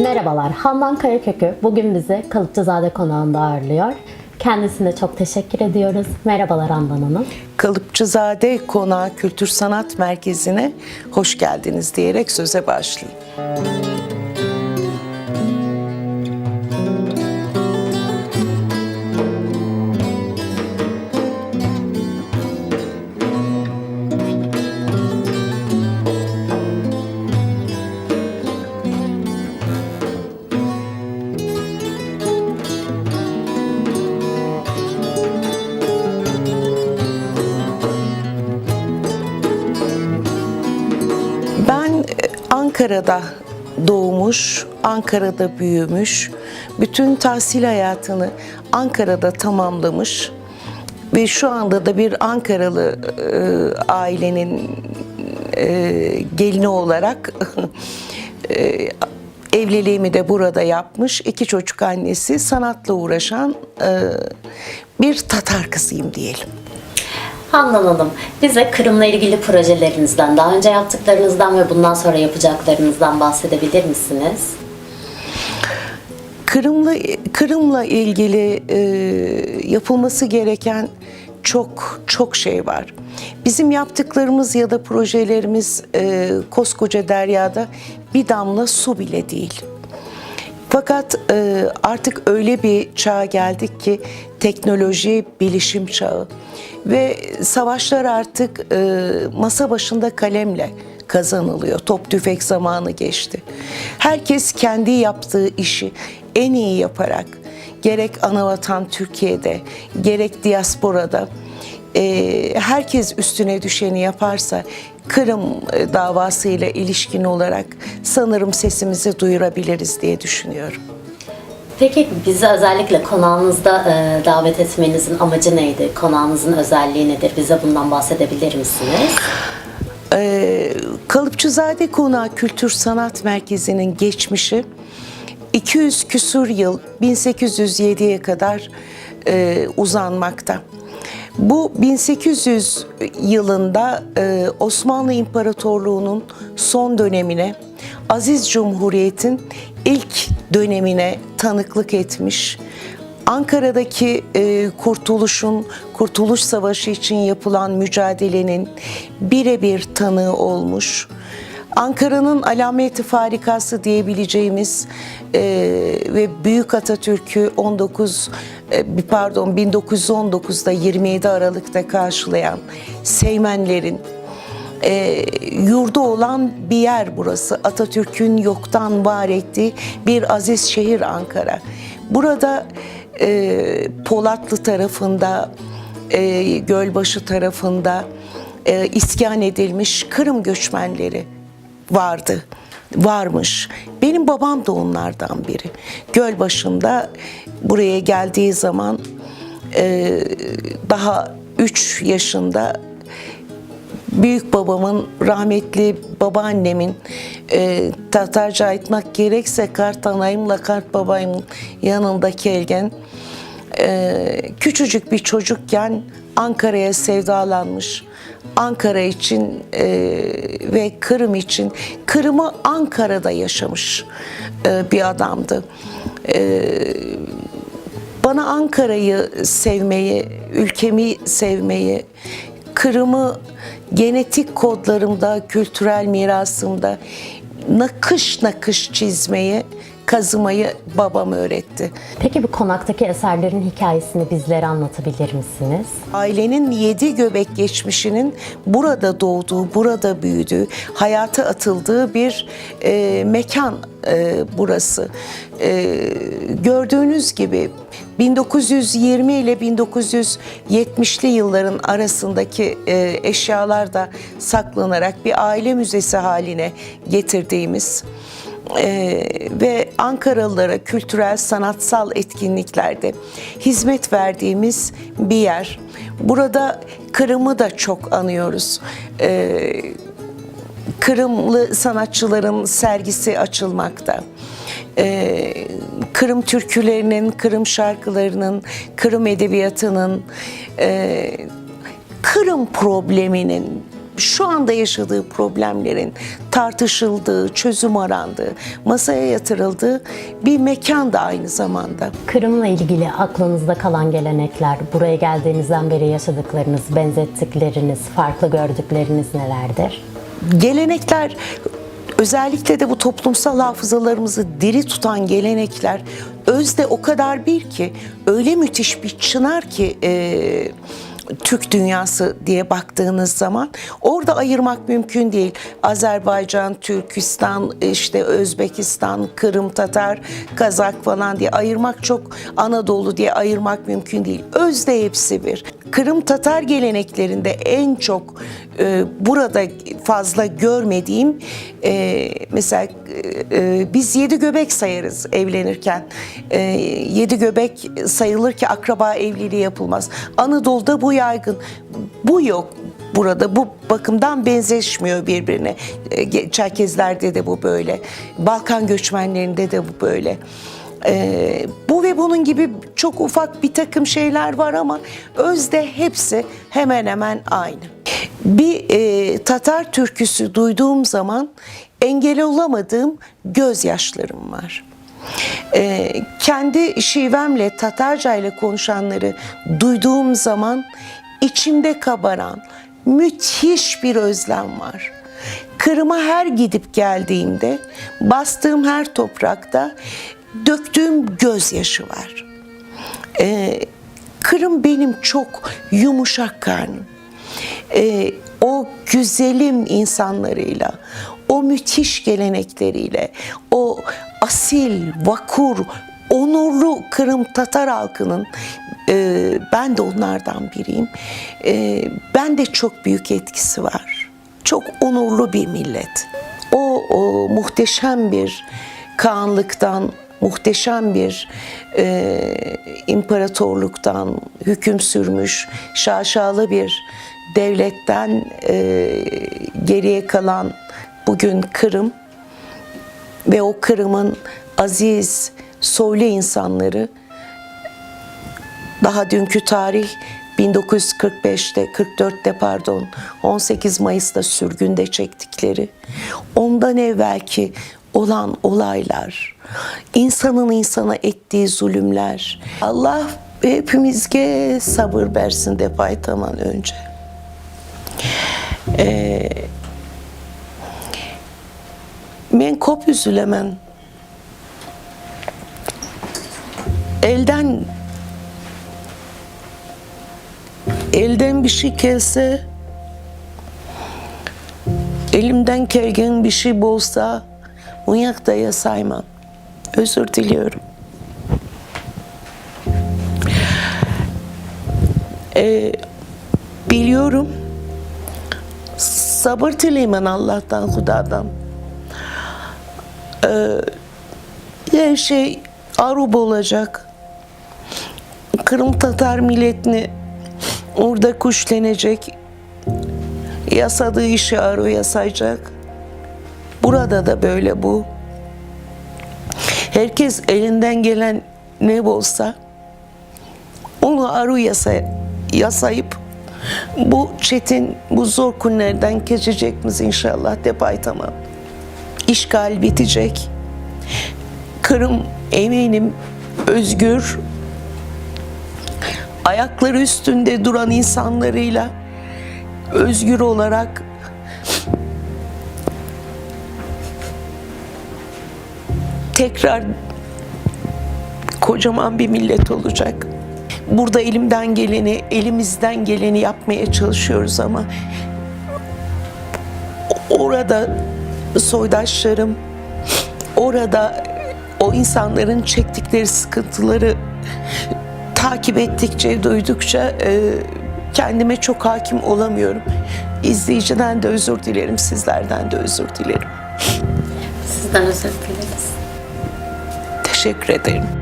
Merhabalar, Handan Karakökü bugün bizi Kalıpçızade Konağı'nda ağırlıyor. Kendisine çok teşekkür ediyoruz. Merhabalar Handan Hanım. Kalıpçızade Konağı Kültür Sanat Merkezi'ne hoş geldiniz diyerek söze başlayayım. Ankara'da doğmuş, Ankara'da büyümüş, bütün tahsil hayatını Ankara'da tamamlamış ve şu anda da bir Ankaralı e, ailenin e, gelini olarak e, evliliğimi de burada yapmış. iki çocuk annesi, sanatla uğraşan e, bir Tatar kızıyım diyelim. Handan Hanım, bize Kırım'la ilgili projelerinizden, daha önce yaptıklarınızdan ve bundan sonra yapacaklarınızdan bahsedebilir misiniz? Kırım'la Kırım'la ilgili e, yapılması gereken çok çok şey var. Bizim yaptıklarımız ya da projelerimiz e, koskoca deryada bir damla su bile değil. Fakat e, artık öyle bir çağa geldik ki teknoloji, bilişim çağı ve savaşlar artık e, masa başında kalemle kazanılıyor. Top tüfek zamanı geçti. Herkes kendi yaptığı işi en iyi yaparak gerek anavatan Türkiye'de gerek diasporada e, herkes üstüne düşeni yaparsa Kırım e, davasıyla ilişkin olarak sanırım sesimizi duyurabiliriz diye düşünüyorum. Peki bizi özellikle konağınızda e, davet etmenizin amacı neydi? Konağınızın özelliği nedir? Bize bundan bahsedebilir misiniz? Ee, Kalıpçızade Konağı Kültür Sanat Merkezi'nin geçmişi 200 küsur yıl 1807'ye kadar e, uzanmakta. Bu 1800 yılında e, Osmanlı İmparatorluğu'nun son dönemine, Aziz Cumhuriyet'in ilk dönemine tanıklık etmiş. Ankara'daki e, kurtuluşun, Kurtuluş Savaşı için yapılan mücadelenin birebir tanığı olmuş. Ankara'nın alameti farikası diyebileceğimiz e, ve Büyük Atatürk'ü 19 e, pardon 1919'da 27 Aralık'ta karşılayan Seymenlerin e, yurdu olan bir yer burası. Atatürk'ün yoktan var ettiği bir aziz şehir Ankara. Burada e, Polatlı tarafında, e, Gölbaşı tarafında e, iskan edilmiş Kırım göçmenleri vardı, varmış. Benim babam da onlardan biri. Gölbaşı'nda buraya geldiği zaman e, daha 3 yaşında büyük babamın rahmetli babaannemin e, Tatarca aytmak gerekse kart anayımla kart babayımın yanında kelgen e, küçücük bir çocukken Ankara'ya sevdalanmış. Ankara için e, ve Kırım için Kırım'ı Ankara'da yaşamış e, bir adamdı. E, bana Ankara'yı sevmeyi, ülkemi sevmeyi, Kırım'ı genetik kodlarımda, kültürel mirasımda nakış nakış çizmeyi, kazımayı babam öğretti. Peki bu konaktaki eserlerin hikayesini bizlere anlatabilir misiniz? Ailenin yedi göbek geçmişinin burada doğduğu, burada büyüdüğü, hayata atıldığı bir e, mekan e, burası. E, gördüğünüz gibi 1920 ile 1970'li yılların arasındaki e, eşyalar da saklanarak bir aile müzesi haline getirdiğimiz e, ve Ankaralılara kültürel sanatsal etkinliklerde hizmet verdiğimiz bir yer. Burada Kırım'ı da çok anıyoruz. E, Kırımlı sanatçıların sergisi açılmakta. Ee, Kırım türkülerinin, Kırım şarkılarının, Kırım edebiyatının, e, Kırım probleminin şu anda yaşadığı problemlerin tartışıldığı, çözüm arandığı, masaya yatırıldığı bir mekan da aynı zamanda. Kırım'la ilgili aklınızda kalan gelenekler, buraya geldiğinizden beri yaşadıklarınız, benzettikleriniz, farklı gördükleriniz nelerdir? Gelenekler özellikle de bu toplumsal hafızalarımızı diri tutan gelenekler özde o kadar bir ki öyle müthiş bir çınar ki e, Türk dünyası diye baktığınız zaman orada ayırmak mümkün değil. Azerbaycan, Türkistan, işte Özbekistan, Kırım, Tatar, Kazak falan diye ayırmak çok Anadolu diye ayırmak mümkün değil. Özde hepsi bir. Kırım Tatar geleneklerinde en çok e, burada fazla görmediğim e, mesela e, biz yedi göbek sayarız evlenirken. E, yedi göbek sayılır ki akraba evliliği yapılmaz. Anadolu'da bu yaygın. Bu yok burada. Bu bakımdan benzeşmiyor birbirine. E, Çerkezlerde de bu böyle. Balkan göçmenlerinde de bu böyle. Ee, bu ve bunun gibi çok ufak bir takım şeyler var ama özde hepsi hemen hemen aynı. Bir e, Tatar türküsü duyduğum zaman engel olamadığım gözyaşlarım var. Ee, kendi şivemle Tatarca ile konuşanları duyduğum zaman içimde kabaran müthiş bir özlem var. Kırım'a her gidip geldiğimde, bastığım her toprakta döktüğüm gözyaşı var. Ee, Kırım benim çok yumuşak karnım. Ee, o güzelim insanlarıyla, o müthiş gelenekleriyle, o asil, vakur, onurlu Kırım Tatar halkının e, ben de onlardan biriyim. E, ben de çok büyük etkisi var. Çok onurlu bir millet. O, o muhteşem bir Kağanlıktan, muhteşem bir e, imparatorluktan hüküm sürmüş, şaşalı bir devletten e, geriye kalan bugün Kırım ve o Kırım'ın aziz, soylu insanları daha dünkü tarih 1945'te, 44'te pardon, 18 Mayıs'ta sürgünde çektikleri, ondan evvelki olan olaylar, insanın insana ettiği zulümler. Allah hepimizge sabır versin de paytaman önce. Ee, men kop üzülemen. Elden elden bir şey gelse elimden kelgen bir şey bolsa uyak da saymam. Özür diliyorum. Ee, biliyorum sabır dileyim Allah'tan, Hudadan. Ee, her şey arub olacak. Kırım Tatar milletini orada kuşlenecek. Yasadığı işi aru yasayacak. Burada da böyle bu. Herkes elinden gelen ne olsa onu aru yasa, yasayıp bu çetin, bu zor günlerden geçecek miyiz inşallah de tamam. İşgal bitecek. Kırım eminim özgür, ayakları üstünde duran insanlarıyla özgür olarak tekrar kocaman bir millet olacak. Burada elimden geleni, elimizden geleni yapmaya çalışıyoruz ama orada soydaşlarım, orada o insanların çektikleri sıkıntıları takip ettikçe, duydukça e, kendime çok hakim olamıyorum. İzleyiciden de özür dilerim, sizlerden de özür dilerim. Sizden özür dileriz. Teşekkür ederim.